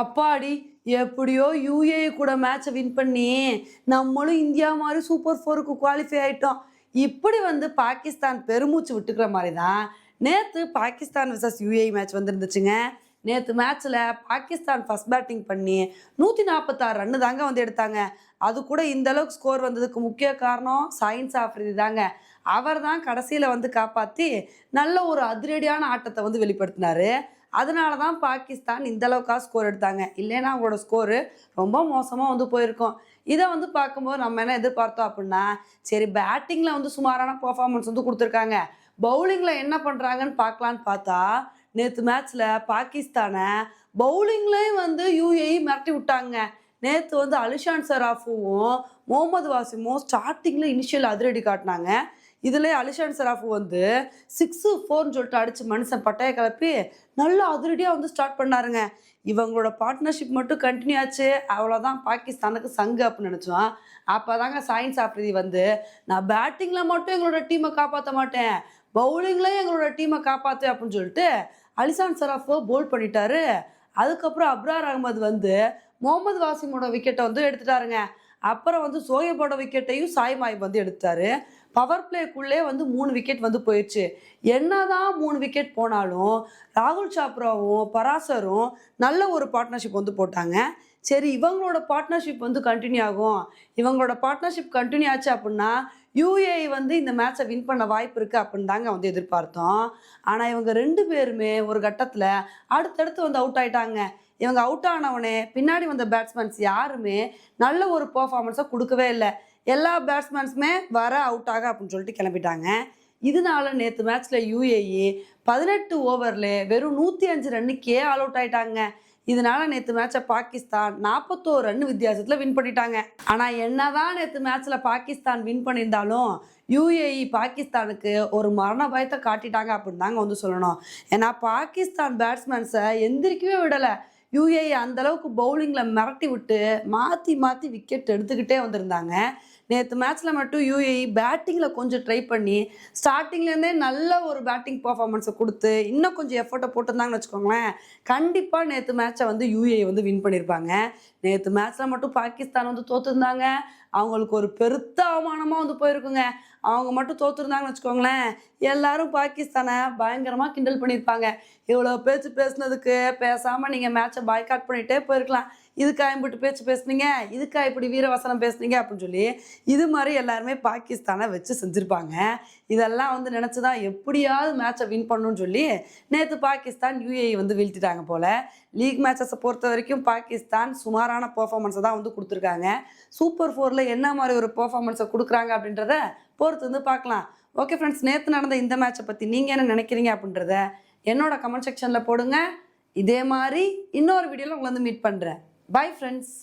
அப்பாடி எப்படியோ யூஏ கூட மேட்சை வின் பண்ணி நம்மளும் இந்தியா மாதிரி சூப்பர் ஃபோருக்கு குவாலிஃபை ஆயிட்டோம். இப்படி வந்து பாகிஸ்தான் பெருமூச்சு விட்டுக்கிற மாதிரி தான் நேற்று பாகிஸ்தான் விசஸ் யூஏ மேட்ச் வந்துருந்துச்சுங்க. நேற்று மேட்ச்சில் பாகிஸ்தான் ஃபஸ்ட் பேட்டிங் பண்ணி நூற்றி நாற்பத்தாறு ரன்னு தாங்க வந்து எடுத்தாங்க. அது கூட இந்த அளவுக்கு ஸ்கோர் வந்ததுக்கு முக்கிய காரணம் சயின்ஸ் ஆஃப்ரிதி தாங்க. அவர் தான் கடைசியில் வந்து காப்பாற்றி நல்ல ஒரு அதிரடியான ஆட்டத்தை வந்து வெளிப்படுத்தினாரு. அதனால தான் பாகிஸ்தான் இந்தளவுக்காக ஸ்கோர் எடுத்தாங்க. இல்லைன்னா அவங்களோட ஸ்கோரு ரொம்ப மோசமாக வந்து போயிருக்கும். இதை வந்து பார்க்கும்போது நம்ம என்ன எதிர்பார்த்தோம் அப்படின்னா சரி பேட்டிங்கில் வந்து சுமாரான பர்ஃபார்மன்ஸ் வந்து கொடுத்துருக்காங்க. பவுலிங்கில் என்ன பண்ணுறாங்கன்னு பார்க்கலான்னு பார்த்தா நேற்று மேட்ச்சில் பாகிஸ்தானை பவுலிங்லேயும் வந்து யூஏஇ மிரட்டி விட்டாங்க. நேற்று வந்து அலிஷான் சராஃபுவும் முகமது வாசிமும் ஸ்டார்டிங்கில் இனிஷியல் அதிரடி காட்டினாங்க. இதுலேயே அலிஷான் சராஃப் வந்து சிக்ஸு ஃபோர்னு சொல்லிட்டு அடித்து மனுஷன் பட்டைய கிளப்பி நல்லா அதிரடியாக வந்து ஸ்டார்ட் பண்ணாருங்க. இவங்களோட பார்ட்னர்ஷிப் மட்டும் கண்டினியூ ஆச்சு. அவ்வளோதான் பாகிஸ்தானுக்கு சங்கு அப்படின்னு நினச்சோம். அப்போ தாங்க சயின்ஸ் ஆஃப்ரிதி வந்து நான் பேட்டிங்கில் மட்டும் எங்களோட டீமை காப்பாற்ற மாட்டேன். பவுலிங்லேயும் எங்களோட டீமை காப்பாற்று அப்படின்னு சொல்லிட்டு அலிசான் சராஃபோ போல் பண்ணிட்டாரு. அதுக்கப்புறம் அப்ரார் அகமது வந்து முகமது வாசிமோட விக்கெட்டை வந்து எடுத்துட்டாருங்க. அப்புறம் வந்து சோயபோட விக்கெட்டையும் சாய்மாய் வந்து எடுத்தாரு பவர் பிளேக்குள்ளே வந்து மூணு விக்கெட் வந்து போயிடுச்சு என்னதான் மூணு விக்கெட் போனாலும் ராகுல் சாப்ராவும் பராசரும் நல்ல ஒரு பார்ட்னர்ஷிப் வந்து போட்டாங்க. சரி இவங்களோட பார்ட்னர்ஷிப் வந்து கண்டினியூ ஆகும். இவங்களோட பார்ட்னர்ஷிப் கண்டினியூ ஆச்சு அப்படின்னா யூஏஇ வந்து இந்த மேட்சை வின் பண்ண வாய்ப்பு இருக்குது அப்படின்னு தாங்க வந்து எதிர்பார்த்தோம். ஆனால் இவங்க ரெண்டு பேருமே ஒரு கட்டத்தில் அடுத்தடுத்து வந்து அவுட் ஆயிட்டாங்க. இவங்க அவுட் ஆனவனே பின்னாடி வந்த பேட்ஸ்மேன்ஸ் யாருமே நல்ல ஒரு பர்ஃபார்மன்ஸை கொடுக்கவே இல்லை. எல்லா பேட்ஸ்மேன்ஸுமே வர அவுட் ஆக அப்படின்னு சொல்லிட்டு கிளம்பிட்டாங்க. இதனால நேற்று மேட்ச்சில் யூஏஇ பதினெட்டு ஓவரில் வெறும் நூற்றி அஞ்சு ரன்னுக்கே ஆல் அவுட் ஆயிட்டாங்க. இதனால நேற்று மேட்சை பாகிஸ்தான் நாற்பத்தோரு ரன் வித்தியாசத்தில் வின் பண்ணிட்டாங்க. ஆனால் என்னதான் நேற்று மேட்ச்சில் பாகிஸ்தான் வின் பண்ணியிருந்தாலும் யூஏஇ பாகிஸ்தானுக்கு ஒரு மரண பயத்தை காட்டிட்டாங்க அப்படின்னு தாங்க வந்து சொல்லணும். ஏன்னா பாகிஸ்தான் பேட்ஸ்மேன்ஸை எந்திரிக்கவே விடலை. யூஏ அந்த அளவுக்கு பவுலிங்கில் மிரட்டி விட்டு மாற்றி மாற்றி விக்கெட் எடுத்துக்கிட்டே வந்திருந்தாங்க. நேற்று மேட்ச்சில் மட்டும் யூஏஇ பேட்டிங்கில் கொஞ்சம் ட்ரை பண்ணி ஸ்டார்டிங்லேருந்தே நல்ல ஒரு பேட்டிங் பர்ஃபார்மன்ஸை கொடுத்து இன்னும் கொஞ்சம் எஃபர்ட்டை போட்டிருந்தாங்கன்னு வச்சுக்கோங்களேன் கண்டிப்பாக நேற்று மேட்ச்சை வந்து யூஏஇ வந்து வின் பண்ணியிருப்பாங்க நேற்று மேட்ச்சில் மட்டும் பாகிஸ்தான் வந்து தோற்றுருந்தாங்க அவங்களுக்கு ஒரு பெருத்த அவமானமாக வந்து போயிருக்குங்க. அவங்க மட்டும் தோத்துருந்தாங்கன்னு வச்சுக்கோங்களேன். எல்லாரும் பாகிஸ்தானை பயங்கரமாக கிண்டல் பண்ணியிருப்பாங்க இவ்வளோ பேச்சு பேசுனதுக்கு பேசாமல் நீங்கள் மேட்சை பாய்காட் பண்ணிகிட்டே போயிருக்கலாம். இதுக்கா இம்பிட்டு பேச்சு பேசுனீங்க? இதுக்கா இப்படி வீரவசனம் பேசுனீங்க? அப்படின்னு சொல்லி இது மாதிரி எல்லாருமே பாகிஸ்தானை வச்சு செஞ்சுருப்பாங்க. இதெல்லாம் வந்து நினச்சி தான் எப்படியாவது மேட்சை வின் பண்ணணும்னு சொல்லி நேற்று பாகிஸ்தான் யூஏஇ வந்து வீழ்த்திட்டாங்க போல். லீக் மேட்சஸை பொறுத்த வரைக்கும் பாகிஸ்தான் சுமாரான பர்ஃபார்மன்ஸை தான் வந்து கொடுத்துருக்காங்க. சூப்பர் ஃபோரில் என்ன மாதிரி ஒரு பர்ஃபார்மன்ஸை கொடுக்குறாங்க அப்படின்றத பொறுத்து வந்து பார்க்கலாம். ஓகே ஃப்ரெண்ட்ஸ் நேற்று நடந்த இந்த மேட்சை பற்றி நீங்கள் என்ன நினைக்கிறீங்க அப்படின்றத என்னோட கமெண்ட் செக்ஷனில் போடுங்க. இதே மாதிரி இன்னொரு வீடியோவில் உங்களை வந்து மீட் பண்ணுறேன் பை ஃப்ரெண்ட்ஸ்